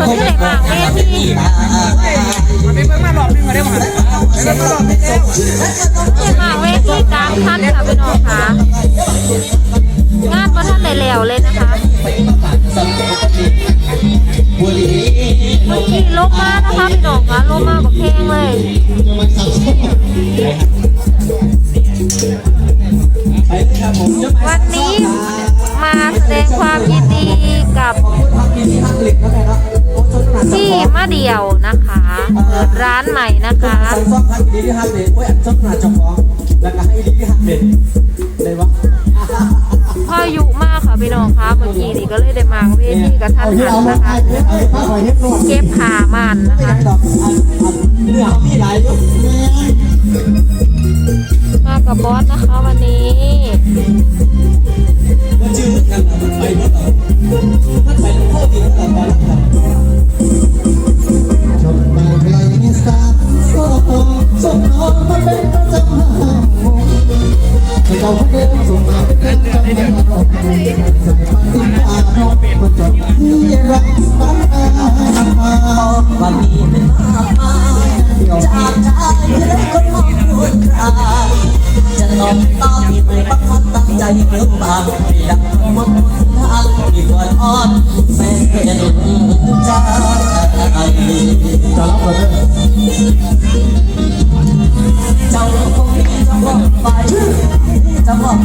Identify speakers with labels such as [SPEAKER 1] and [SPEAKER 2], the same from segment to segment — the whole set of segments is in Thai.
[SPEAKER 1] พิ่นก็เลยมาเวที
[SPEAKER 2] มันเป็นเพิ่งมารอบนึงมาได้หมดเป็นมารอบนึงแล้ว
[SPEAKER 1] เลยมาเวทีกลางคันค่ะพี่น้องค่ะงานบ่ทันได้แล้วเลยนะคะเมื่อกี้ลงมานะคะพี่น้องค่ะลงมาแบบเพลงเลยวันนี้ มาแสดงความยินดีกับที่มะเดี่ยวนะคะเปิดร้านใหม่นะคะ
[SPEAKER 3] ใส่ซองพันดีที่ฮักเด็ดโอ้ยอันซองหนาจับของแล้วก็ให้ดีที่ฮักเด็ดได้ปะ
[SPEAKER 1] พ่ออยุมากค่ะพี่น้องคะเมื่อกี้นี่ก็เลยได้มาเวทีกับท่านหันนะคะเก็บขามันนะคะ
[SPEAKER 3] เนื้อมีหลายยุ
[SPEAKER 1] มากับบอสนะคะวันนี้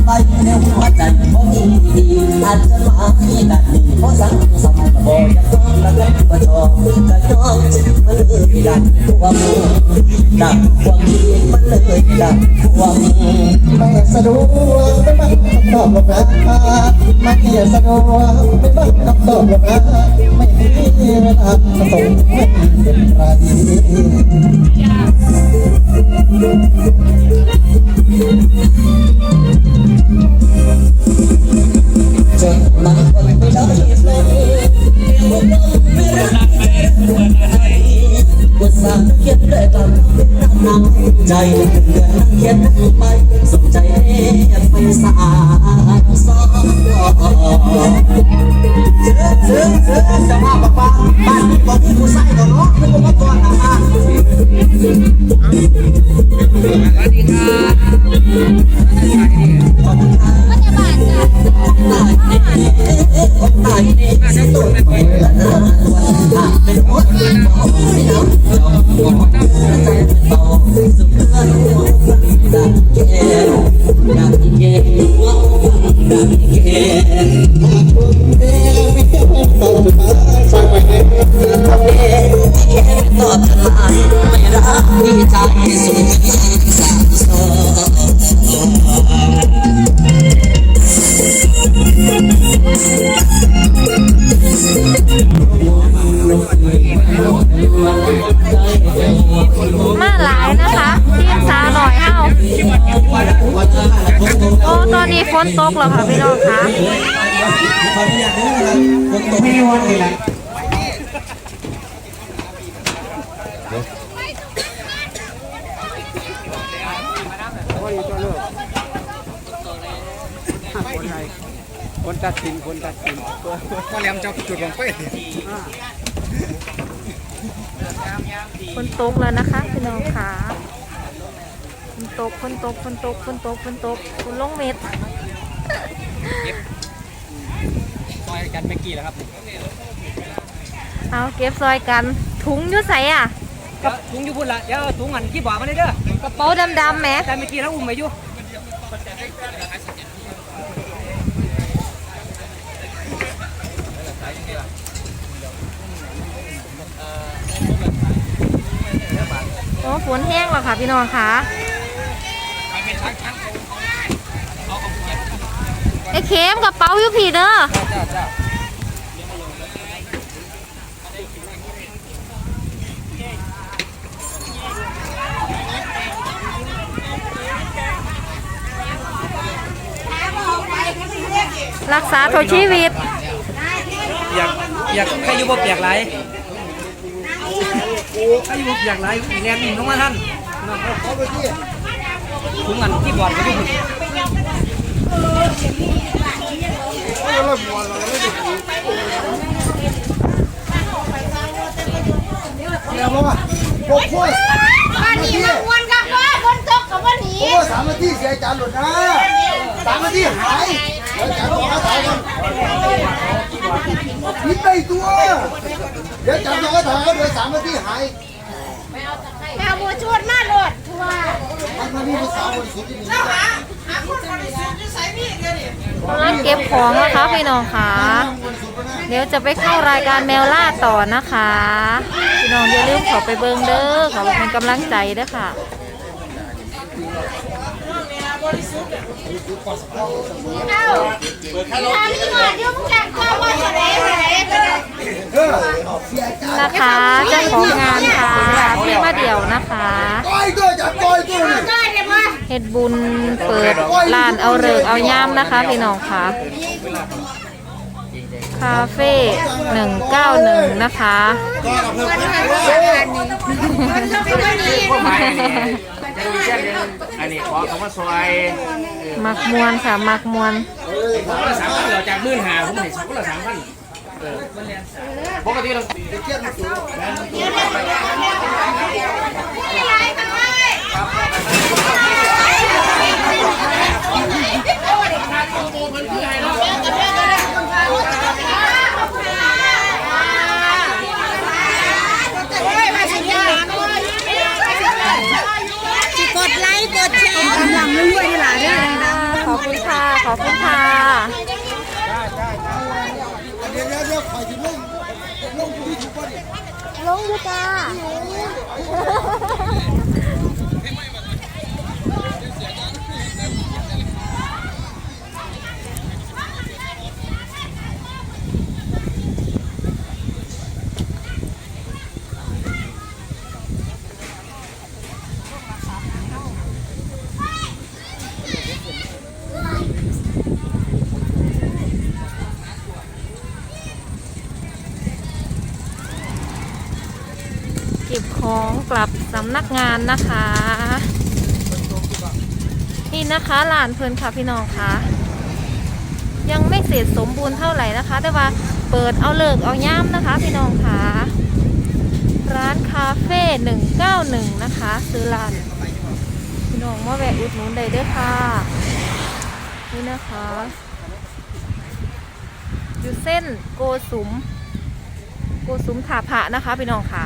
[SPEAKER 3] ไปในหัวใจบ่มีดีอาจจะมาที่ดันนี้เพราะสังสม บ่อยากต้องระงับประชอจะยอมจิตมันเลยดันความดังความคิดมันเลยดังความไม่สะดวกไม่บังคำตอบหรอกนะไม่สะดวกไม่บังคำตอบหรอกนะไม่มีเวลาผสมไม่เป็นไรจนมันคนไม่ได้เลย ว่ามันไม่รักว่าสร้างเขียนด้วยกันเป็นน้ำหนักใจเดือนนั่งเขียนไปสนใจไปสาสองเสือเสือเสือ
[SPEAKER 2] ดีครับ
[SPEAKER 3] ขอบคุณครับ
[SPEAKER 1] ก็จะบาดจ้ะ
[SPEAKER 3] ตายเน่ตายเน่สิตุ่นไปละนานวันเป็นหัวใจไม่น้ำเราหัวใจเบาสุดเพื่อนหัวดังแก่ดั มา
[SPEAKER 1] หลายนะคะทีมสาหน่อยเอ้าโอ้ตอนนี้ฝนตกแล้วค่ะพี่น้องคะ
[SPEAKER 3] ไม่วันเลยละ
[SPEAKER 2] คน ตัดสินคนตัดสินพ่อแหลมเจ้าจุดลงไป
[SPEAKER 1] ฝนตกแล้วนะคะพี่น้องคะฝนตกฝนตกฝนตกฝนตกฝนตกฝนลงเม็ด
[SPEAKER 2] ซอยกันเมื่อกี้แล้วครับ
[SPEAKER 1] เอาเก็บซอยกันถุงอยุ่ใส่อะ
[SPEAKER 2] กับถุงอยู่พุ่นละเดี๋ยวเอาถุงอันขี้บอกมาเลยเด้อก
[SPEAKER 1] ระเป๋าดำๆแหม
[SPEAKER 2] แต่เมื่อกี้เราอุ้มไปอยู่
[SPEAKER 1] ฝนแห้งแล้วค่ะพี่น้องคะไอ้เข็มกระเป๋าอยู่ผีเด้อ
[SPEAKER 2] จ้าจ้า
[SPEAKER 1] รักษาตัวชีวิต
[SPEAKER 2] อยากอยากใครอยู่บ่เปียกไร ใครอยู่บ่เปียกไรแนนน้องมาท่านถุงอันขี้บอดก็อยู่พุ่น
[SPEAKER 1] เบ
[SPEAKER 3] อกโค้ช
[SPEAKER 4] บ้านนี้มาวนกับว่าบนตกกับวันนี้
[SPEAKER 3] โอ้สามนาทีเสียจานหลุดนะสามนาทีหายเดี๋ยวจานต้องกระถางก่อนผิดไป เดี๋ยวจานต้องกระถางเดี๋ยวสามนาทีหาย
[SPEAKER 4] แมวบัวชวนมาโหลดทัวร์
[SPEAKER 3] มันมานี่ภาษาบริสุทธิ์ที่นี่
[SPEAKER 1] กำลังเก็บของนะคะพี่น้องค่ะ
[SPEAKER 3] บริสุทธิ์นะ
[SPEAKER 1] เดี๋ยวจะไปเข้ารายการแมวล่าต่อนะคะ พี่น้องอย่าลืมขอไปเบิงเด้อขอเป็นกำลังใจเด้อค่ะ
[SPEAKER 4] เอ้าพี่หมดยุ่งจังก็มาแสดงอะไรกัน
[SPEAKER 3] เออเสียจานะ
[SPEAKER 1] คะเจ้าของงานค่ะพี่มาเดี่ยวนะคะ
[SPEAKER 3] ก้อยตัวจับก้อยตัวนี่
[SPEAKER 4] ได้เลยมั้ย
[SPEAKER 1] เฮ็ดบุญเปิดร้านเอาเริกเอาย่ามนะคะพี่น้องค่ะคาเฟ่191นะคะ
[SPEAKER 2] ข้อหมายอันนี้จะมีเช่นนึงอันนี้ขอคำว่าซอย
[SPEAKER 1] มักมวนค่ะ มักมวน
[SPEAKER 2] ผมละสามพันเราจากหมื่นหาผมให้สองละสามพันปกติเรา
[SPEAKER 4] อะไรกันวะ กดไลค์กดแชร์กำลังรวยๆนี่ล่ะเด้อ
[SPEAKER 1] ขอบคุณค่ะ ข อบคุณค่ะ
[SPEAKER 3] เดี๋ยวเดี๋ยวเดี๋ยวคอยจะลงลงที่ถูกป่ะนี่
[SPEAKER 4] ลงอยู่จ้า
[SPEAKER 1] ก็บของกลับสำนักงานนะคะ นี่นะคะหลานเพลินค่ะพี่น้องค่ะ ยังไม่เสร็จสมบูรณ์เท่าไหร่นะคะ แต่ว่าเปิดเอาเลิกเอาย่ามนะคะ พี่น้องค่ะ ร้านคาเฟ่191นะคะ ซื้อร้านพี่น้องมาแวะอุดหนุนได้เด้วยค่ะ นี่นะคะอยู่เส้นโกสุมโกสุมถาผะนะคะพี่น้องค่ะ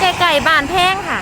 [SPEAKER 1] ที่ไก่บานแพงค่ะ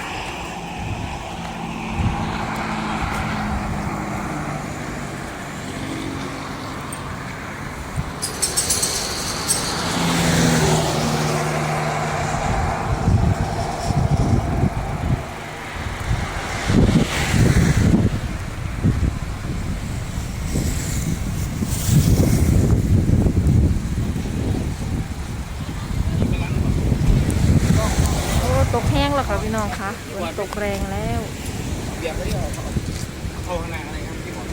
[SPEAKER 1] โอ้ตก แห้งแล้วค่ะพี่น้องคะฝนตกแรงแล้ว
[SPEAKER 2] เบียร์ไม่ได้ออกเข้าข้างหน้าอะไรครับที่หมด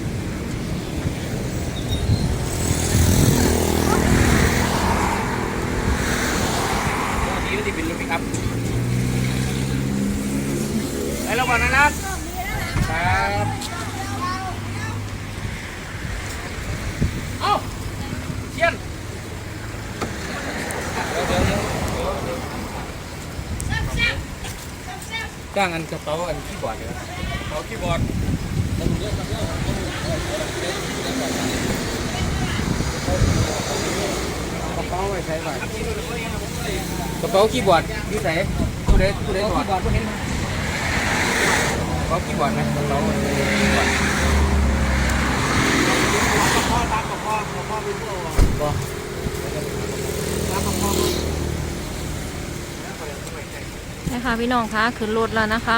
[SPEAKER 2] นี่ก็จะเป็นรถปิกอัพไปแล้วก่อนนะนัทครับเอ้าเชียน จ้างอันกระเป๋าอันคีย์บอร์ดเลยนะกระเป๋าคีย์บอร์ดกระเป๋าไว้ใช้ไว้กระเป๋าคีย์บอร์ดอยู่ไหนผู้ใดผู้ใดถอดกระเป๋าคีย์บอร์ดนะกระเป๋าคีย์บอร์ดบ่
[SPEAKER 1] นะคะพี่น้องคะขึ้นรถแล้วนะคะ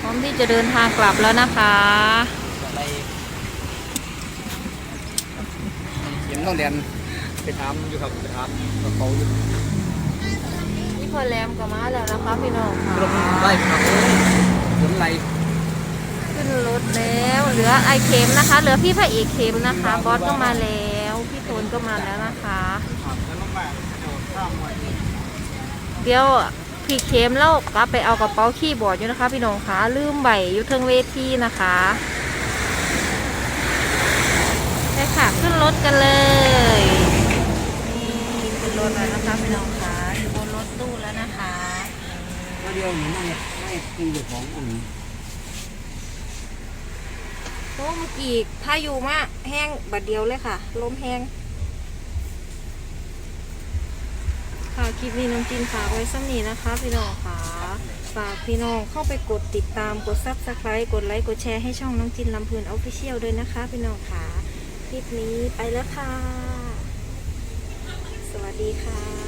[SPEAKER 1] พร้อมที่จะเดินทางกลับแล้วนะคะ
[SPEAKER 2] เห็นต้องเรียนไปถามอยู่ครับไปถามกระเป๋าอยู่
[SPEAKER 1] นี่พอแรมก็มาแล้วนะคะพี่น้องค่ะ
[SPEAKER 2] รถไล่ครับรถไล่
[SPEAKER 1] ขึ้นรถแล้วเหลือไอเค็มนะคะ เหลือพี่พระเอกเค็มนะคะ บอสก็มาแล้วพี่โทนก็มาแล้วนะคะเดี๋ยว พี่เค็มแล้วกลับไปเอากระเป๋าขี้บอดอยู่นะคะ พี่น้องคะลืมใบอยู่เทิงเวทีนะคะใช่ค่ะขึ้นรถกันเลยนี่ขึ้นรถแล้วนะคะพี่น้องคะอยู่บนรถตู้แล้วนะคะ
[SPEAKER 2] เดียวหนูไม่ไม่กินอยู่ของอัน
[SPEAKER 1] โอ้เมื่อกี้พายุมาแห้งบัดเดียวเลยค่ะลมแห้ง ค่ะคลิปนี้น้องจินฝากไว้สักนี้นะคะพี่น้องค่ะฝากพี่น้องเข้าไปกดติดตามกดซับสไครต์กดไลค์กดแชร์ให้ช่องน้องจินลำพืนออฟฟิเชียลด้วยนะคะ พี่น้องค่ะ คลิปนี้ไปแล้วค่ะ สวัสดีค่ะ